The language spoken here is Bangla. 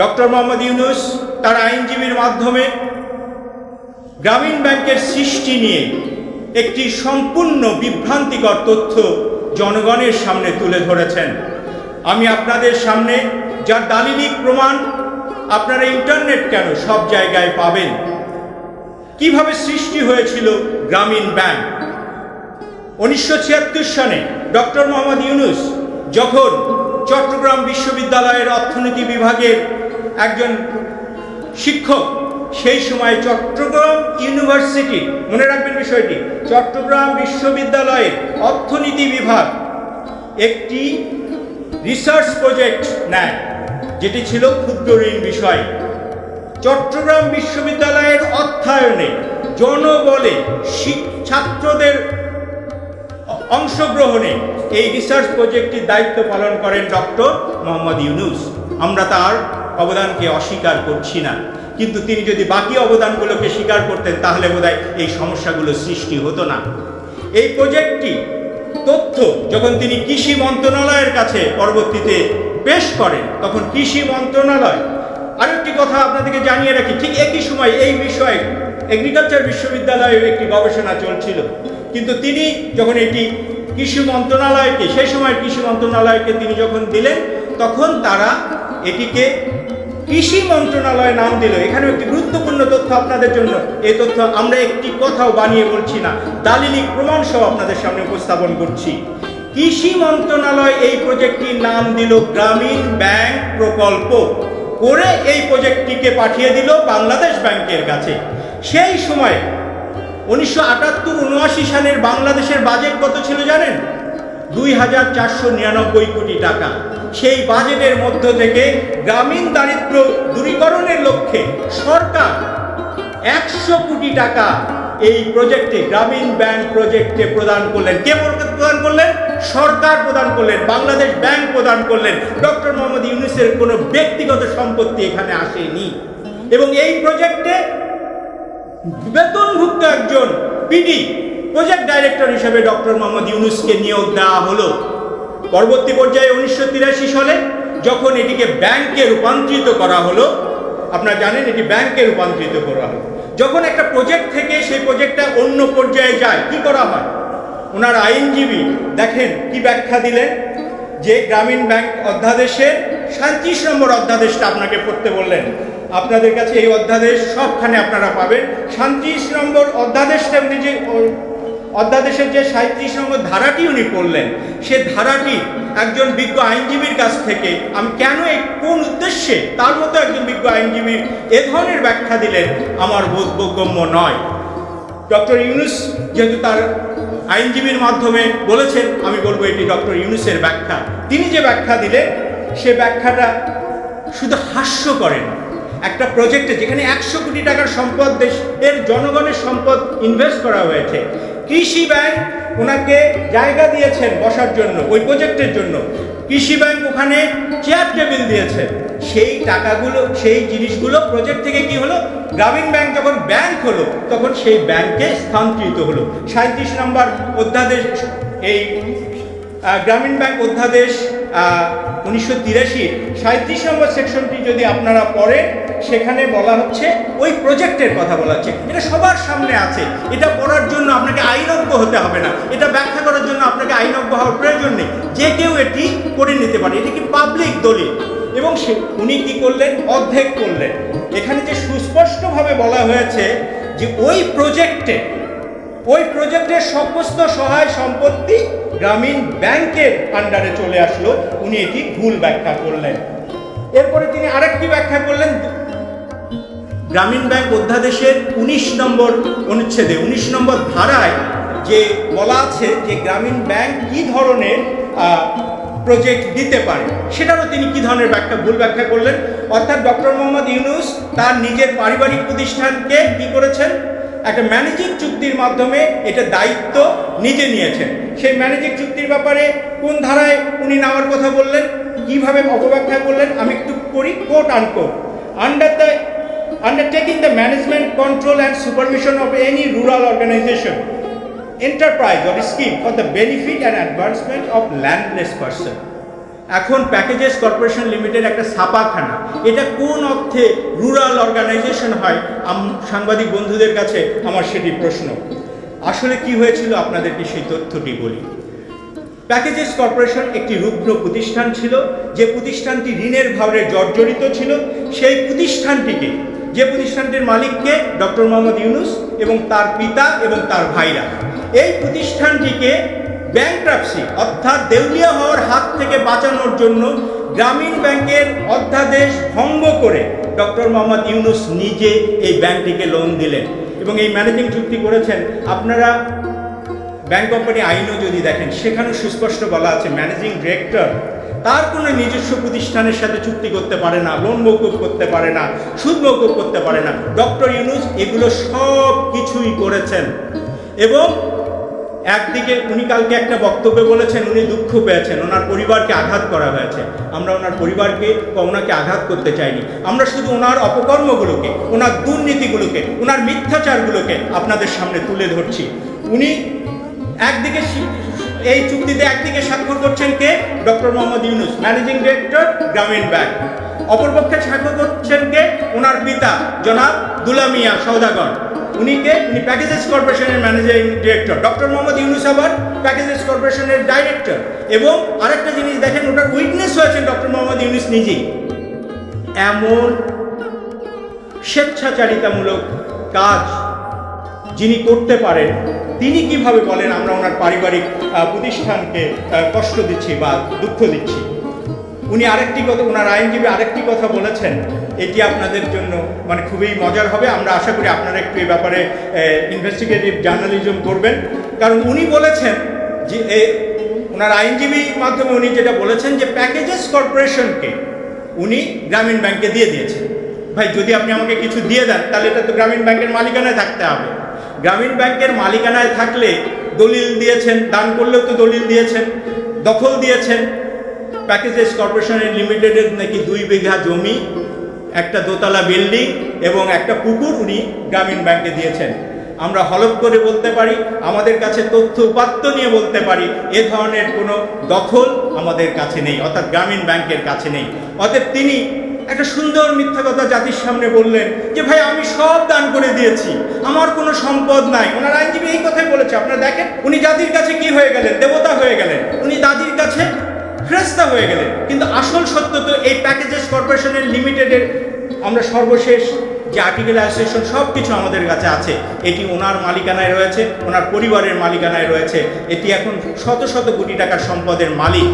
ডক্টর মোহাম্মদ ইউনুস তার আইনজীবীর মাধ্যমে গ্রামীণ ব্যাংকের সৃষ্টি নিয়ে একটি সম্পূর্ণ বিভ্রান্তিকর তথ্য জনগণের সামনে তুলে ধরেছেন। আমি আপনাদের সামনে যার দালিলিক প্রমাণ আপনারা ইন্টারনেট কেন সব জায়গায় পাবেন? কীভাবে সৃষ্টি হয়েছিল গ্রামীণ ব্যাংক? উনিশশো ছিয়াত্তর সনে ডক্টর মোহাম্মদ ইউনুস যখন চট্টগ্রাম বিশ্ববিদ্যালয়ের অর্থনীতি বিভাগের একজন শিক্ষক সেই সময় চট্টগ্রাম ইউনিভার্সিটি, মনে রাখবেন বিষয়টি, চট্টগ্রাম বিশ্ববিদ্যালয়ের অর্থনীতি বিভাগ একটি রিসার্চ প্রজেক্ট নেয়, যেটি ছিল ক্ষুদ্র ঋণ বিষয়। চট্টগ্রাম বিশ্ববিদ্যালয়ের অর্থায়নে জনবলে ছাত্রদের অংশগ্রহণে এই রিসার্চ প্রজেক্টটির দায়িত্ব পালন করেন ডক্টর মোহাম্মদ ইউনুস। আমরা তার অবদানকে অস্বীকার করছি না। কিন্তু তিনি যদি বাকি অবদানগুলোকে স্বীকার করতেন, তাহলে বোধহয় এই সমস্যাগুলো সৃষ্টি হতো না। এই প্রজেক্টটি তথ্য যখন তিনি কৃষি মন্ত্রণালয়ের কাছে পরবর্তীতে পেশ করেন, তখন কৃষি মন্ত্রণালয় আরেকটি কথা আপনাদেরকে জানিয়ে রাখি, ঠিক একই সময় এই বিষয়ে এগ্রিকালচার বিশ্ববিদ্যালয়ে একটি গবেষণা চলছিল। কিন্তু তিনি যখন এটি কৃষি মন্ত্রণালয়কে, সেই সময় কৃষি মন্ত্রণালয়কে তিনি যখন দিলেন, তখন তারা এটিকে কৃষি মন্ত্রণালয় নাম দিল। এখানে একটি গুরুত্বপূর্ণ তথ্য আপনাদের জন্য। এই তথ্য আমরা একটি কথাও বানিয়ে বলছি না। দালিলিক প্রমাণ সহ আপনাদের সামনে উপস্থাপন করছি। কৃষি মন্ত্রণালয় এই প্রজেক্টটির নাম দিল গ্রামীণ ব্যাংক প্রকল্প। করে এই প্রজেক্টটিকে পাঠিয়ে দিল বাংলাদেশ ব্যাংকের কাছে। সেই সময় উনিশশো আটাত্তর উনআশি সালের বাংলাদেশের বাজেট কত ছিল জানেন? দুই হাজার চারশো নিরানব্বই কোটি টাকা। সেই বাজেটের মধ্য থেকে গ্রামীণ দারিদ্র দূরীকরণের লক্ষ্যে সরকার একশো কোটি টাকা এই প্রজেক্টে, গ্রামীণ ব্যাংক প্রজেক্টে প্রদান করলেন। কে প্রদান করলেন? সরকার প্রদান করলেন, বাংলাদেশ ব্যাংক প্রদান করলেন। ডক্টর মোহাম্মদ ইউনুসের কোনো ব্যক্তিগত সম্পত্তি এখানে আসেনি। এবং এই প্রজেক্টে বেতনভুক্ত একজন পিডি প্রজেক্ট ডাইরেক্টর হিসেবে ডক্টর মোহাম্মদ ইউনুসকে নিয়োগ দেওয়া হলো। পরবর্তী পর্যায়ে উনিশশো তিরাশি সালে যখন এটিকে ব্যাংকে রূপান্তরিত করা হলো, আপনারা জানেন এটি ব্যাংকে রূপান্তরিত করা হলো। যখন একটা প্রজেক্ট থেকে সেই প্রজেক্টটা অন্য পর্যায়ে যায়, কি করা হয়? ওনার আইনজীবী দেখেন কি ব্যাখ্যা দিলেন যে গ্রামীণ ব্যাংক অধ্যাদেশের সাঁত্রিশ নম্বর অধ্যাদেশটা আপনাকে পড়তে বললেন। আপনাদের কাছে এই অধ্যাদেশ সবখানে আপনারা পাবেন। সাঁত্রিশ নম্বর অধ্যাদেশটা উনি যে অধ্যাদেশের যে সাঁত্রিশ নম্বর ধারাটি উনি পড়লেন সে ধারাটি একজন বিজ্ঞ আইনজীবীর কাছ থেকে আমি কেন কোন উদ্দেশ্যে তার মতো একজন বিজ্ঞ আইনজীবী এ ধরনের ব্যাখ্যা দিলেন, আমার বোধগম্য নয়। ডক্টর ইউনুস যেহেতু তার আইনজীবীর মাধ্যমে বলেছেন, আমি বলব এটি ডক্টর ইউনুসের ব্যাখ্যা। তিনি যে ব্যাখ্যা দিলেন, সে ব্যাখ্যাটা শুধু হাস্য করেন। একটা প্রজেক্টে যেখানে একশো কোটি টাকার সম্পদ দেশের জনগণের সম্পদ ইনভেস্ট করা হয়েছে। কৃষি ব্যাংক ওনাকে জায়গা দিয়েছেন বসার জন্য, ওই প্রজেক্টের জন্য। কৃষি ব্যাংক ওখানে চেয়ার টেবিল দিয়েছে। সেই টাকাগুলো, সেই জিনিসগুলো প্রজেক্ট থেকে কি হলো? গ্রামীণ ব্যাংক যখন ব্যাংক হলো, তখন সেই ব্যাংকে স্থানান্তরিত হলো। সাঁত্রিশ নম্বর অধ্যাদেশ, এই গ্রামীণ ব্যাংক অধ্যাদেশ উনিশশো তিরাশি সাঁত্রিশ নম্বর সেকশনটি যদি আপনারা পড়েন, সেখানে বলা হচ্ছে ওই প্রজেক্টের কথা বলা হচ্ছে। এটা সবার সামনে আছে। এটা পড়ার জন্য আপনাকে আইনজ্ঞ হতে হবে না। এটা ব্যাখ্যা করার জন্য আপনাকে আইনজ্ঞ হওয়ার প্রয়োজন নেই। যে কেউ এটি করে নিতে পারে। এটি কি পাবলিক দলিল? এবং সে, উনি কি করলেন? অর্ধেক করলেন। এখানে যে সুস্পষ্টভাবে বলা হয়েছে যে ওই প্রজেক্টে ওই প্রজেক্টের সমস্ত সহায় সম্পত্তি গ্রামীণ ব্যাংকের আন্ডারে চলে আসলো। উনি এটি ভুল ব্যাখ্যা করলেন। এরপরে তিনি আরেকটি ব্যাখ্যা করলেন। গ্রামীণ ব্যাংক অধ্যাদেশের উনিশ নম্বর অনুচ্ছেদে, উনিশ নম্বর ধারায় যে বলা আছে যে গ্রামীণ ব্যাংক কি ধরনের প্রজেক্ট দিতে পারে, সেটারও তিনি কি ধরনের ব্যাখ্যা, ভুল ব্যাখ্যা করলেন। অর্থাৎ ডক্টর মোহাম্মদ ইউনুস তার নিজের পারিবারিক প্রতিষ্ঠানকে কি করেছেন? একটা ম্যানেজিং চুক্তির মাধ্যমে এটা দায়িত্ব নিজে নিয়েছেন। সেই ম্যানেজিং চুক্তির ব্যাপারে কোন ধারায় উনি নেওয়ার কথা বললেন, কীভাবে অপব্যাখ্যা করলেন, আমি একটু করি quote unquote under the undertaking the management control and supervision of any rural organisation enterprise or scheme for the benefit and advancement of landless person এখন প্যাকেজেস কর্পোরেশন লিমিটেড একটা ছাপাখানা। এটা কোন অর্থে রুরাল অর্গানাইজেশন হয়? সাংবাদিক বন্ধুদের কাছে আমার সেটি প্রশ্ন। আসলে কি হয়েছিল? আপনাদেরকে সেই তথ্যটি বলি। প্যাকেজেস কর্পোরেশন একটি রুগ্ন প্রতিষ্ঠান ছিল। যে প্রতিষ্ঠানটি ঋণের ভাবে জর্জরিত ছিল, সেই প্রতিষ্ঠানটিকে, যে প্রতিষ্ঠানটির মালিককে ডক্টর মোহাম্মদ ইউনুস এবং তার পিতা এবং তার ভাইরা, এই প্রতিষ্ঠানটিকে ব্যাংক্রাপসি অর্থাৎ দেউলিয়া হওয়ার হাত থেকে বাঁচানোর জন্য গ্রামীণ ব্যাংকের অধ্যাদেশ ভঙ্গ করে ডক্টর মোহাম্মদ ইউনুস নিজে এই ব্যাংকটিকে লোন দিলেন এবং এই ম্যানেজিং চুক্তি করেছেন। আপনারা ব্যাংক কোম্পানি আইনও যদি দেখেন, সেখানেও সুস্পষ্ট বলা আছে ম্যানেজিং ডিরেক্টর তার কোনো নিজস্ব প্রতিষ্ঠানের সাথে চুক্তি করতে পারে না লোন মৌকুব করতে পারে না, সুদ মৌকুব করতে পারে না। ডক্টর ইউনুস এগুলো সব কিছুই করেছেন এবং একদিকে উনি কালকে একটা বক্তব্যে বলেছেন, উনি দুঃখ পেয়েছেন, ওনার পরিবারকে আঘাত করা হয়েছে। আমরা ওনার পরিবারকে বা ওনাকে আঘাত করতে চাইনি। আমরা শুধু ওনার অপকর্মগুলোকে, ওনার দুর্নীতিগুলোকে, ওনার মিথ্যাচারগুলোকে আপনাদের সামনে তুলে ধরছি। উনি একদিকে এই চুক্তিতে একদিকে স্বাক্ষর করছেন কে? Doctor Mohammad Yunus, managing director, Grameen bank. অপরপক্ষে স্বাক্ষর করছেন কে? ওনার পিতা, জনাব দুলামিয়া সৌদাগর উনিকে, উনি প্যাকেজেস কর্পোরেশনের managing director. Doctor Mohammad Yunus আবার প্যাকেজেস কর্পোরেশনের ডাইরেক্টর। এবং আরেকটা জিনিস দেখেন ওটার উইটনেস হয়েছেন ডক্টর মোহাম্মদ ইউনুস নিজেই। এমন স্বেচ্ছাচারিতামূলক কাজ যিনি করতে পারেন, তিনি কীভাবে বলেন, আমরা ওনার পারিবারিক প্রতিষ্ঠানকে কষ্ট দিচ্ছি বা দুঃখ দিচ্ছি? উনি আরেকটি কথা ওনার আইনজীবী আরেকটি কথা বলেছেন। এটি আপনাদের জন্য মানে খুবই মজার হবে। আমরা আশা করি আপনারা একটু এ ব্যাপারে ইনভেস্টিগেটিভ জার্নালিজম করবেন। কারণ উনি বলেছেন যে এ, ওনার আইনজীবী মাধ্যমে উনি যেটা বলেছেন যে প্যাকেজেস কর্পোরেশনকে উনি গ্রামীণ ব্যাংকে দিয়ে দিয়েছেন। ভাই যদি আপনি আমাকে কিছু দিয়ে দেন তাহলে এটা তো গ্রামীণ ব্যাংকের মালিকানায় থাকতে হবে। গ্রামীণ ব্যাংকের মালিকানায় থাকলে দলিল দিয়েছেন দান করলেও তো দলিল দিয়েছেন দখল দিয়েছেন। প্যাকেজেস কর্পোরেশনের লিমিটেডের নাকি দুই বিঘা জমি, একটা দোতলা বিল্ডিং এবং একটা পুকুর উনি গ্রামীণ ব্যাংকে দিয়েছেন। আমরা হলফ করে বলতে পারি, আমাদের কাছে তথ্য উপাত্ত নিয়ে বলতে পারি, এ ধরনের কোনো দখল আমাদের কাছে নেই, অর্থাৎ গ্রামীণ ব্যাংকের কাছে নেই। অতএব তিনি একটা সুন্দর মিথ্যা কথা জাতির সামনে বললেন যে, ভাই, আমি সব দান করে দিয়েছি, আমার কোনো সম্পদ নাই। ওনার আইনজীবী এই কথাই বলেছে, আপনারা দেখেন, উনি জাতির কাছে কি হয়ে গেলেন? দেবতা হয়ে গেলেন। উনি দাদির কাছে ফ্রেস্তা হয়ে গেলেন কিন্তু আসল সত্য তো এই প্যাকেজেস কর্পোরেশনের লিমিটেডের আমরা সর্বশেষ যে আর্টিকেল অ্যাসোসিয়েশন সব কিছু আমাদের কাছে আছে। এটি ওনার মালিকানায় রয়েছে, ওনার পরিবারের মালিকানায় রয়েছে। এটি এখন শত শত কোটি টাকার সম্পদের মালিক।